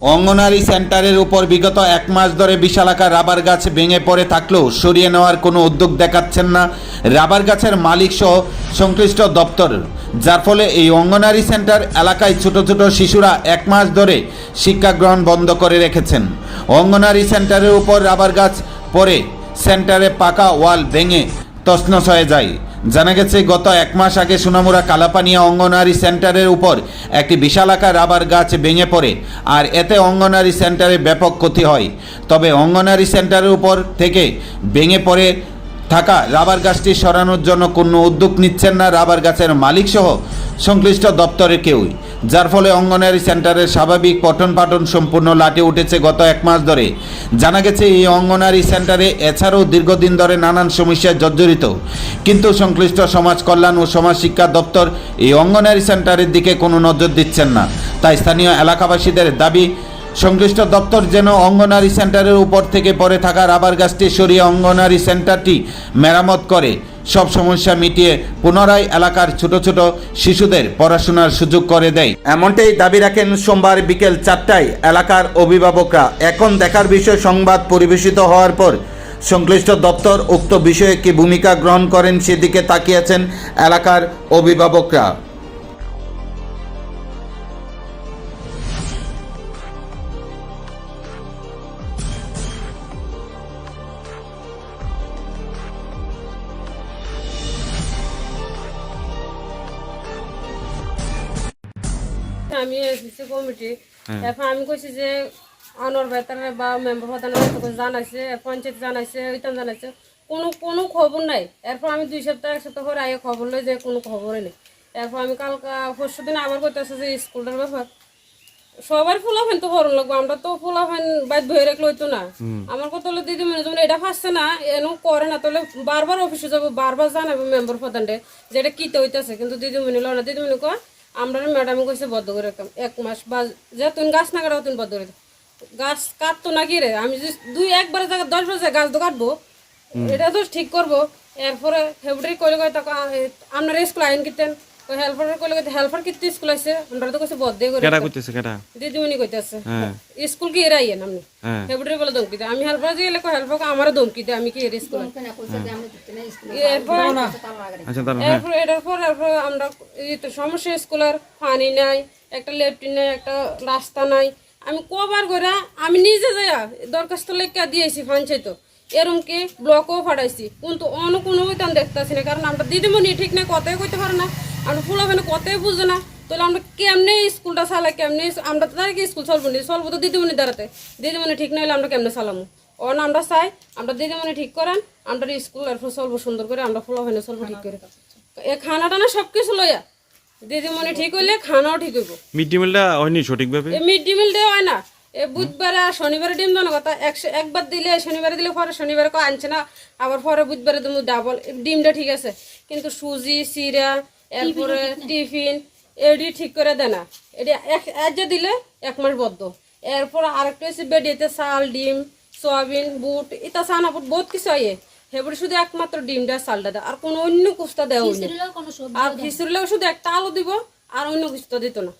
অঙ্গনারী সেন্টারের উপর বিগত এক মাস ধরে বিশালাকার রাবার গাছ ভেঙে পড়ে থাকলেও সরিয়ে নেওয়ার কোনো উদ্যোগ দেখাচ্ছেন না রাবার গাছের মালিক সহ সংশ্লিষ্ট দপ্তর, যার ফলে এই অঙ্গনারী সেন্টার এলাকায় ছোট ছোট শিশুরা এক মাস ধরে শিক্ষা গ্রহণ বন্ধ করে রেখেছেন। অঙ্গনারী সেন্টারের উপর রাবার গাছ পরে সেন্টারে পাকা ওয়াল ভেঙে তছনছ হয়ে যায়। জানা গেছে, গত এক মাস আগে সোনামুড়া কালাপানিয়া অঙ্গনারী সেন্টারের উপর একটি বিশালাকার রাবার গাছ ভেঙে পড়ে, আর এতে অঙ্গনারী সেন্টারে ব্যাপক ক্ষতি হয়। তবে অঙ্গনারী সেন্টারের উপর থেকে ভেঙে পড়ে থাকা রাবার গাছটি সরানোর জন্য কোনো উদ্যোগ নিচ্ছেন না রাবার গাছের মালিক সহ সংশ্লিষ্ট দপ্তরের কেউই। যার ফলে অঙ্গনারী সেন্টারের স্বাভাবিক পঠন পাঠন সম্পূর্ণ লাটে উঠেছে গত এক মাস ধরে। জানা গেছে, এই অঙ্গনারী সেন্টারে এছাড়াও দীর্ঘদিন ধরে নানান সমস্যায় জর্জরিত। কিন্তু সংশ্লিষ্ট সমাজ কল্যাণ ও সমাজ শিক্ষা দপ্তর এই অঙ্গনারী সেন্টারের দিকে কোনো নজর দিচ্ছেন না। তাই স্থানীয় এলাকাবাসীদের দাবি সংশ্লিষ্ট দপ্তর যেন অঙ্গনারী সেন্টারের উপর থেকে পড়ে থাকা রাবার গাছটি সরিয়ে অঙ্গনারী সেন্টারটি মেরামত করে। সব সমস্যা মিটিয়ে পুনরায় এলাকার ছোট ছোট শিশুদের পড়াশোনার সুযোগ করে দেয়। এমনটাই দাবি রাখেন সোমবার বিকেল চারটায় এলাকার অভিভাবকরা। এখন দেখার বিষয়, সংবাদ পরিবেশিত হওয়ার পর সংশ্লিষ্ট দপ্তর উক্ত বিষয়ে কি ভূমিকা গ্রহণ করেন সেদিকে তাকিয়েছেন এলাকার অভিভাবকরা। আমি এসেছি কমিটি এখন আমি কইছি যে অনর বেতারে বা মেম্বার প্রধান জানাইছে পঞ্চায়েত জানাইছে ওইটান জানাইছে। কোনো কোনো খবর নাই। এরপর আমি দুই সপ্তাহ এক সপ্তাহ পরে আগে খবর লই যে কোনো খবরই নেই। এরপর আমি কালকা পরশু দিন আবার করতেছে যে স্কুলটার ব্যাপার। সবার ফুলাফেন তো হরণ লাগবো আমরা তো ফুলাফেন বাইর ধরে রাখলে হইতো না। আমার কথা হলো দিদি মানে যখন এটা ফাঁসছে না এনো করে না। তাহলে বারবার অফিসে যাব বারবার জানাব মেম্বার প্রধানরে যে এটা কিতে হইতেছে। কিন্তু দিদিমণি লো না। দিদিমণি কয় আমরা ম্যাডামে কইছে বদ্ধ করে রাখতাম। এক মাস বা যে তুমি গাছ না কাটাও তুমি বদ্ধ করে গাছ কাটতো না কি রে? আমি যে দুই একবারে জায়গা দশ বছর গাছ তো কাটবো। এটা তো ঠিক করব। এরপরে ফেব্রুয়ারি কইলে কয় তখন আপনার স্কুল আইন কিতেন হেল্পার কইলে কইতে হেল্পার কিতে স্কুল আছে আমরা তো কইছে বদ্ধ করে দিদিমণি কইতেছে হ্যাঁ। স্কুল কি হ্যাঁ। বলে ধমকি দেয়। আমি হেল্পার দিয়ে লেখো হেল্পার আমারও ধমকি দেয় আমি কি এর স্কুল এরপর আচ্ছা এরপর এটার পর এরপর আমরা এই তো সমস্যা স্কুলের পানি নাই একটা লেফটিন নাই একটা রাস্তা নাই। আমি কবার করে আমি নিজে যাইয়া দরখাস্ত লেখা দিয়েছি পঞ্চায়েত। এরম কি ব্লকও ফাটাইছি। কিন্তু অন্য কোনো দেখতেছি না কারণ আমরা দিদিমণি ঠিক না কথাই কইতে পারে না। আমরা ফুলাফেনে কতই বুঝে না। তাহলে আমরা কেমনে স্কুলটা চালাই কেমনে আমরা তো তার কি স্কুল চলবো না? চলবো তো দিদিমণি দাঁড়াতে দিদিমণি ঠিক না হলে আমরা কেমনে চালামো? অন আমরা চাই আমরা দিদিমণি ঠিক করেন আমরা স্কুল এরপর চলবো সুন্দর করে আমরা ফুলাফেনে চলবো ঠিক করে। এ খানাটা না সব কিছু লইয়া। দিদিমণি ঠিক হইলে খানাও ঠিক হইব। মিড ডে মিলটা হয়নি সঠিকভাবে? মিড ডে মিল দেওয়া হয় না। এ বুধবারে আর শনিবারে ডিম দেওয়ার কথা। একশো একবার দিলে শনিবারে দিলে পরে শনিবারে কেউ আনছে না আবার পরে বুধবারে তুমি ডাবল ডিমটা ঠিক আছে। কিন্তু সুজি চিরা এরপরে টিফিন এডি ঠিক করে দেয় না। এটি এক এক যে দিলে এক মাস বদ্ধ। এরপর আরেকটা হচ্ছে বেডিতে চাল ডিম সয়াবিন বুট এটা চানা বুট বহুত কিছু হয় সেগুলো শুধু একমাত্র ডিমটা চালটা দেয় আর কোনো অন্য কুস্তা দেওয়া হয়নি আর খিচুড়িলেও শুধু একটা আলু দিব আর অন্য কুস্তা দিত না।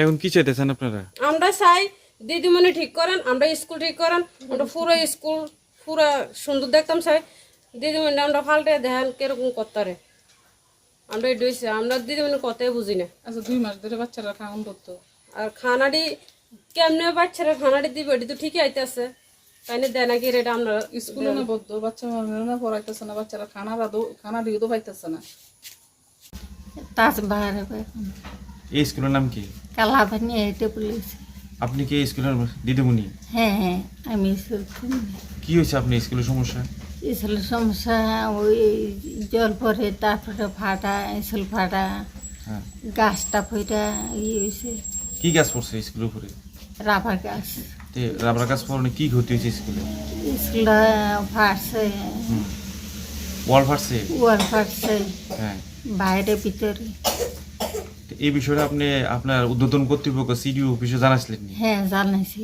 এখন কি চাইতেছেন আপনারা? আমরা চাই দিদিমণি ঠিক করেন আমরা স্কুল ঠিক করেন আমরা পুরো স্কুল পুরো সুন্দর দেখতাম চাই। দিদিমণি আমরা ফাল্টে দেখেন কীরকম করতারে। আমরা হইছে আমরা দিদিমণি কথাই বুঝি না। আচ্ছা দুই মাস ধরে বাচ্চারা খাওয়ান করতো আর খানাটি কেমনে বাচ্চারা খানাটি দিবে এটি তো ঠিকই আইতেছে। তাই না দেয় নাকি এটা আমরা স্কুলে না বদ্ধ বাচ্চা না পড়াইতেছে না বাচ্চারা খানা রাধো খানা দিও তো পাইতেছে না। এই স্কুলের নাম কি? কালাপানি এটা পুলিশ আপনি কি স্কুলের দিদিমণি? হ্যাঁ হ্যাঁ আমি শুনছি কি হয়েছে আপনি স্কুলের সমস্যা? স্কুলের সমস্যা ওই জল পরে তারপরে ফাটা স্কুল ফাটা হ্যাঁ। গাছটা ফইটা ইয়ে হয়েছে কি গাছ পড়ছে স্কুলের উপরে? রাবার গাছ। তে রাবার গাছ পড়নে কি ক্ষতি হয়েছে স্কুলে? স্কুলটা ফাটছে ওয়াল ফাটছে ওয়াল ফাটছে হ্যাঁ। বাইরে ভিতরে। এই বিষয়টা আপনি আপনার উদ্বোধন কর্তৃপক্ষ সিডিও অফিসে জানাইছিলেন? হ্যাঁ জানাইছি।